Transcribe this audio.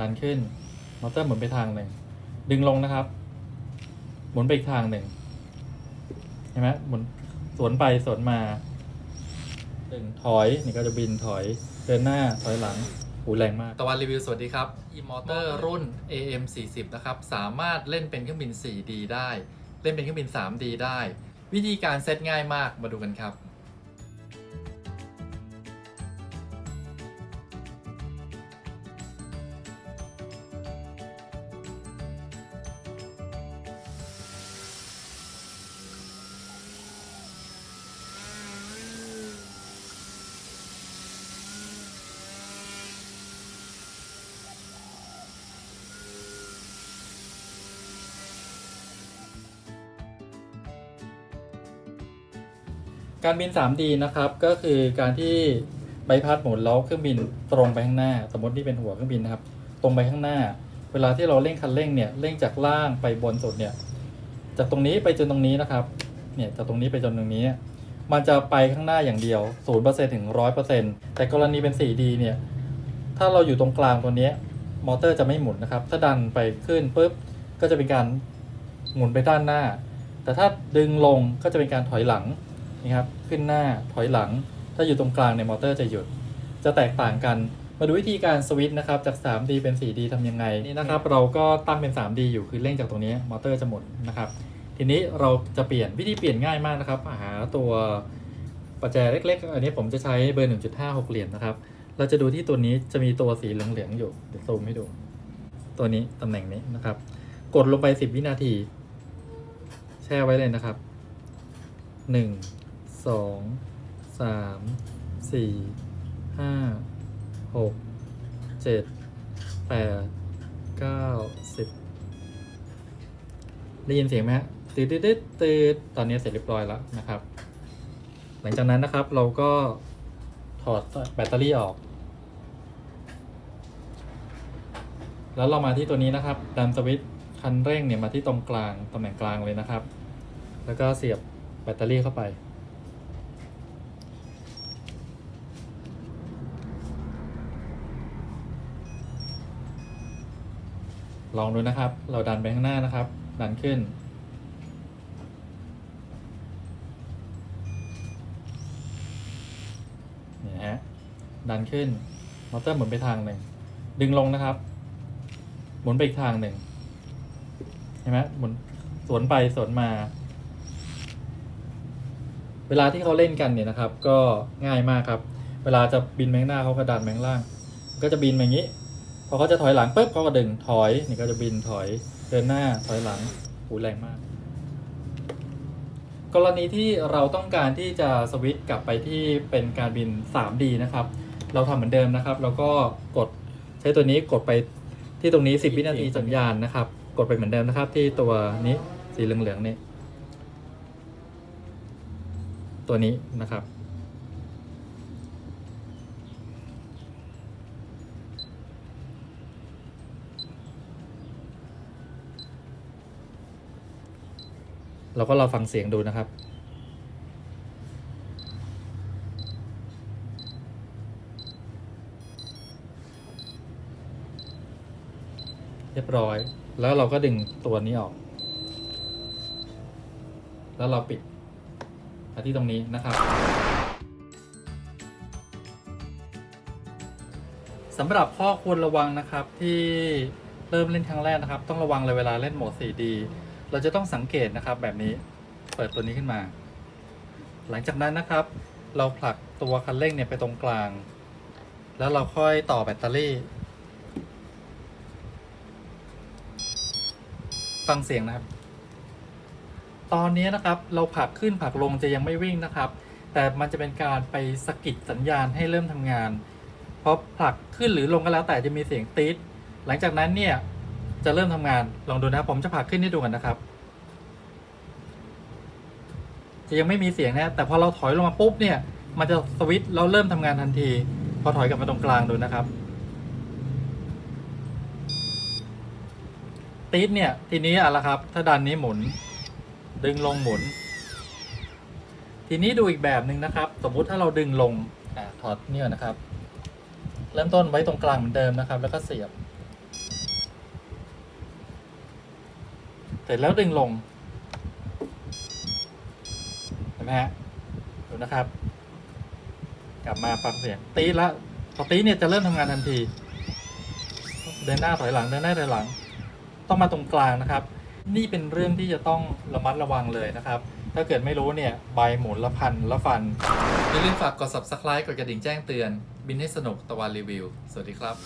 ดันขึ้นมอเตอร์หมุนไปทางหนึ่ง ดึงลงนะครับ หมุนไปอีกทางหนึ่งเห็นไหมหมุนสวนไปสวนมาดึงถอยนี่ก็จะบินถอยเดินหน้าถอยหลังหูแรงมาก ตะวันรีวิวสวัสดีครับ e-motor รุ่น AM 40นะครับ สามารถเล่นเป็นเครื่องบิน 4D ได้ เล่นเป็นเครื่องบิน 3D ได้ วิธีการเซตง่ายมากมาดูกันครับ การบิน 3D นะครับ ก็คือการที่ใบพัดหมุนแล้วเครื่องบินตรงไปข้างหน้า สมมตินี่เป็นหัวเครื่องบินนะครับ ตรงไปข้างหน้า เวลาที่เราเร่งคันเร่งเนี่ยเร่งจากล่างไปบนสุดเนี่ยจากตรงนี้ไปจนตรงนี้นะครับเนี่ยจากตรงนี้ไปจนตรงนี้ มันจะไปข้างหน้าอย่างเดียว0%ถึง 100%แต่กรณีเป็น 4D เนี่ยถ้าเราอยู่ตรงกลางตัวนี้มอเตอร์จะไม่หมุนนะครับ ถ้าดันไปขึ้นปุ๊บก็จะเป็นการหมุนไปด้านหน้า แต่ถ้าดึงลงก็จะเป็นการถอยหลัง นี่ครับขึ้นหน้าถอยหลัง ถ้าอยู่ตรงกลางเนี่ยมอเตอร์จะหยุด จะแตกต่างกัน มาดูวิธีการสวิตช์นะครับจาก 3D เป็น 4D ทำยังไงนี่นะครับเราก็ตั้งเป็น 3D อยู่คือเร่งจากตรงนี้มอเตอร์จะหมุนนะครับทีนี้เราจะเปลี่ยนวิธีเปลี่ยนง่ายมากนะครับหาตัวประแจเล็ก ๆ อันนี้ผมจะใช้เบอร์ 1.56 เหรียญนะครับ เราจะดูที่ตัวนี้จะมีตัวสีเหลืองๆอยู่เดี๋ยวซูมให้ดู ตัวนี้ตำแหน่งนี้นะครับ กดลงไป 10 วินาที แช่ไว้เลยนะครับหนึ่ง สองสามสี่ห้าหกเจ็ดแปดเก้าสิบได้ยินเสียงไหมฮะตืดตืดตืดตืดตอนนี้เสร็จเรียบร้อยแล้วนะครับ หลังจากนั้นนะครับเราก็ถอดแบตเตอรี่ออก แล้วเรามาที่ตัวนี้นะครับ ดันสวิตช์คันเร่งเนี่ยมาที่ตรงกลางตำแหน่งกลางเลยนะครับ แล้วก็เสียบแบตเตอรี่เข้าไป ลองดูนะครับ เราดันไปข้างหน้านะครับ ดันขึ้น นี่ฮะ ดันขึ้น มอเตอร์หมุนไปทางหนึ่ง ดึงลงนะครับ หมุนไปอีกทางหนึ่ง เห็นไหมหมุนสวนไปสวนมา เวลาที่เขาเล่นกันเนี่ยนะครับ ก็ง่ายมากครับ เวลาจะบินแมงหน้าเขาก็ดันแมงล่าง ก็จะบินมาอย่างนี้ พอเขาจะถอยหลังปุ๊บเขาก็ดึงถอยนี่ก็จะบินถอยเดินหน้าถอยหลังหูแรงมาก กรณีที่เราต้องการที่จะสวิตช์กลับไปที่เป็นการบิน 3D นะครับ เราทำเหมือนเดิมนะครับ แล้วก็กดใช้ตัวนี้กดไปที่ตรงนี้ 10 วินาทีสัญญาณนะครับ กดไปเหมือนเดิมนะครับ ที่ตัวนี้สีเหลืองๆนี่ตัวนี้นะครับ เราก็รอฟังเสียงดูนะครับเรียบร้อย แล้วเราก็ดึงตัวนี้ออก แล้วเราปิดที่ตรงนี้นะครับสำหรับข้อควรระวังนะครับที่เริ่มเล่นครั้งแรกนะครับ ต้องระวังเลยเวลาเล่นโหมด 4D เราจะต้องสังเกตนะครับแบบนี้เปิดตัวนี้ขึ้นมา หลังจากนั้นนะครับ เราผลักตัวคันเร่งเนี่ยไปตรงกลาง แล้วเราค่อยต่อแบตเตอรี่ ฟังเสียงนะครับ ตอนนี้นะครับเราผลักขึ้นผลักลงจะยังไม่วิ่งนะครับ แต่มันจะเป็นการไปสกิดสัญญาณให้เริ่มทำงานเพราะผลักขึ้นหรือลงก็แล้วแต่จะมีเสียงตี๊ดหลังจากนั้นเนี่ย จะเริ่มทำงานลองดูนะครับผมจะผลักขึ้นให้ดูกันนะครับ จะยังไม่มีเสียงนะแต่พอเราถอยลงมาปุ๊บเนี่ย มันจะสวิตช์เราเริ่มทำงานทันที พอถอยกลับมาตรงกลางดูนะครับตีดเนี่ยทีนี้อะละครับ ถ้าดันนี้หมุน ดึงลงหมุน ทีนี้ดูอีกแบบหนึ่งนะครับ สมมุติถ้าเราดึงลงอถอดเนี่ยนะครับ เริ่มต้นไว้ตรงกลางเหมือนเดิมนะครับ แล้วก็เสียบ เสร็จแล้วดึงลงเห็นไหมฮะดูนะครับ กลับมาฟังเสียงตีละพอตีเนี่ยจะเริ่มทำงานทันที เดินหน้าถอยหลังเดินหน้าถอยหลัง ต้องมาตรงกลางนะครับ นี่เป็นเรื่องที่จะต้องระมัดระวังเลยนะครับ ถ้าเกิดไม่รู้เนี่ยใบหมุนละพันละฟันอย่าลืมฝากกด subscribe กดกระดิ่งแจ้งเตือน บินให้สนุกตะวันรีวิว สวัสดีครับ